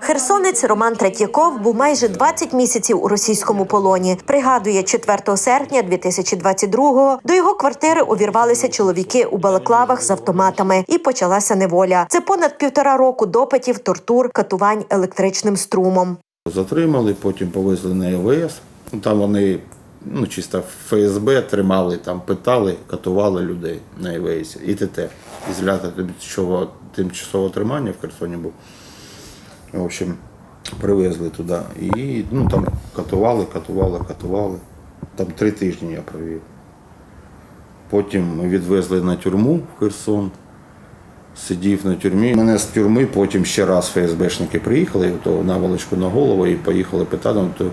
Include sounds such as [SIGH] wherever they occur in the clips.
Херсонець Роман Третьяков був майже 20 місяців у російському полоні. Пригадує, 4 серпня 2022-го до його квартири увірвалися чоловіки у балаклавах з автоматами, і почалася неволя. Це понад півтора року допитів, тортур, катувань електричним струмом. Затримали, потім повезли на ЕВС. Ну, Там вони ну, чисто ФСБ тримали, там питали, катували людей на ЕВС. І ТТ. Ізолятор тимчасового, тимчасового тримання в Херсоні був. В общем, привезли туди. І ну, там катували, катували, катували. Там три тижні я провів. Потім відвезли на тюрму в Херсон. Сидів на тюрмі. Мене з тюрми потім ще раз ФСБшники приїхали, то наволочку на голову і поїхали питати. Ну, То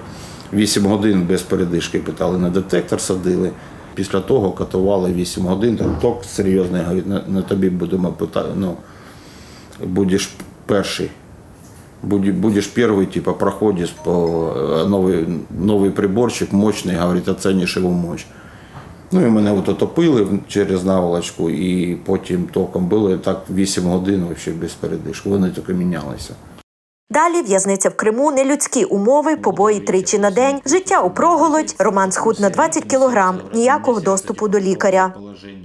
8 годин без передишки питали, на детектор садили. Після того катували 8 годин, там ток серйозний, говорить, на, на тобі будемо питати. Ну, будеш перший Будь- Будешь первый, типа, проходишь по э, новый, новый приборчик, мощный, говорит, оценишь его мощь. Ну і мене от отопили через наволочку, і потім током було і так 8 годин взагалі без передишки. Вони тільки мінялися. Далі в'язниця в Криму, нелюдські умови, побої тричі на день, життя у проголодь, Роман схуд на 20 кілограм, ніякого доступу до лікаря.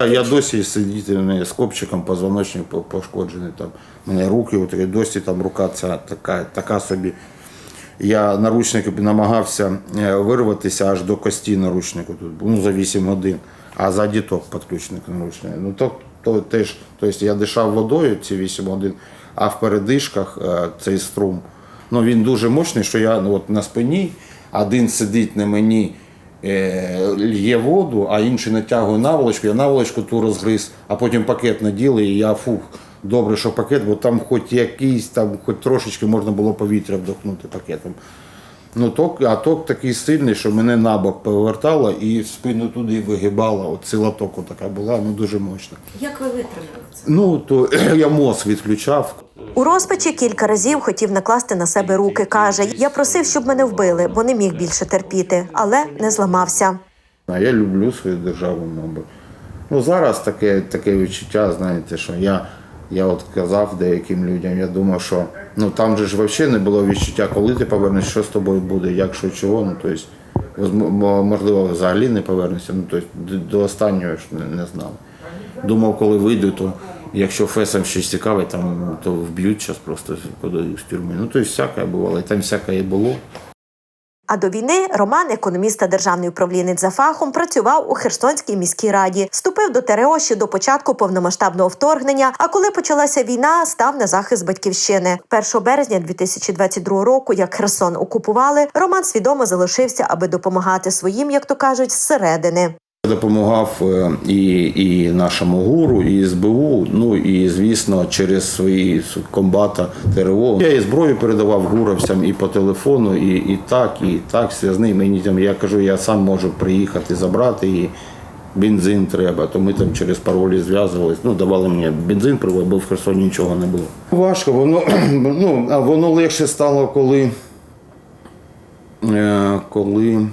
Я досі сидіти з копчиком, позвоночник пошкоджений. Там. У мене руки, от, досі там рука ця така, така собі. Я наручник намагався е, вирватися аж до кості наручнику тут, ну, за 8 годин, а ззаді ток підключений к наручнику. Ну, то, то теж, тобто я дишав водою ці 8 годин, а в передишках е, цей струм. Ну, він дуже мощний, що я ну, от на спині, один сидить на мені, е, лє воду, а інший натягує наволочку, я наволочку ту розгриз, а потім пакет наділи, і я фух. Добре, що пакет, бо там хоч якийсь, там хоч трошечки можна було повітря вдохнути пакетом. Ну, ток, а ток такий сильний, що мене на бок повертало і спину туди вигибало. От сила току така була, ну дуже мощна. Як ви витримали це? Ну, то [CLEARS THROAT] я мозк відключав. У розпачі кілька разів хотів накласти на себе руки. каже: я просив, щоб мене вбили, бо не міг більше терпіти, але не зламався. А я люблю свою державу, мабуть. Ну, зараз таке, таке відчуття, знаєте, що я, я от казав деяким людям, я думав, що ну, там же ж взагалі не було відчуття, коли ти повернешся, що з тобою буде, як, що, чого. Ну, тобто, возм- можливо, взагалі не повернешся. Ну, тобто, до, до останнього ж не, не знав. Думав, коли вийду, то якщо фесом щось цікаве, там, то вб'ють час просто подаю з тюрми. Ну, тобто, всяке бувало, і там всяке і було. А до війни Роман, економіст та державний управлінець за фахом, працював у Херсонській міській раді. Вступив до ТРО ще до початку повномасштабного вторгнення. А коли почалася війна, став на захист батьківщини. 1 березня 2022 року, як Херсон окупували, Роман свідомо залишився, аби допомагати своїм, як то кажуть, зсередини. Допомагав е, і, і нашому гуру, і СБУ, ну і звісно, через свої комбата ТРО. Я і зброю передавав гуровцям і по телефону, і, і так, і так, зв'язний. Мені там я кажу, я сам можу приїхати забрати і бензин треба. То ми там через паролі зв'язувалися. Ну, давали мені бензин, привозили, бо в Херсоні нічого не було. Важко, воно ну, воно легше стало, коли. е, коли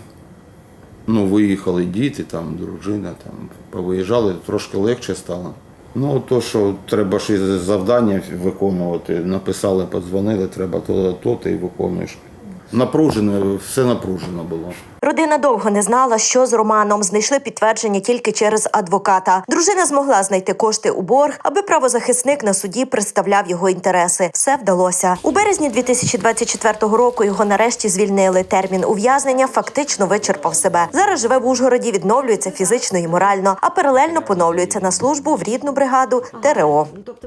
ну, виїхали діти, там, дружина, там, повиїжджали, трошки легше стало. Ну, то, що треба ще завдання виконувати, написали, подзвонили, треба то, то ти виконуєш. Напружено, все напружено було. Родина довго не знала, що з Романом. Знайшли підтвердження тільки через адвоката. Дружина змогла знайти кошти у борг, аби правозахисник на суді представляв його інтереси. Все вдалося. У березні 2024 року його нарешті звільнили. Термін ув'язнення фактично вичерпав себе. Зараз живе в Ужгороді, відновлюється фізично і морально, а паралельно поновлюється на службу в рідну бригаду ТРО.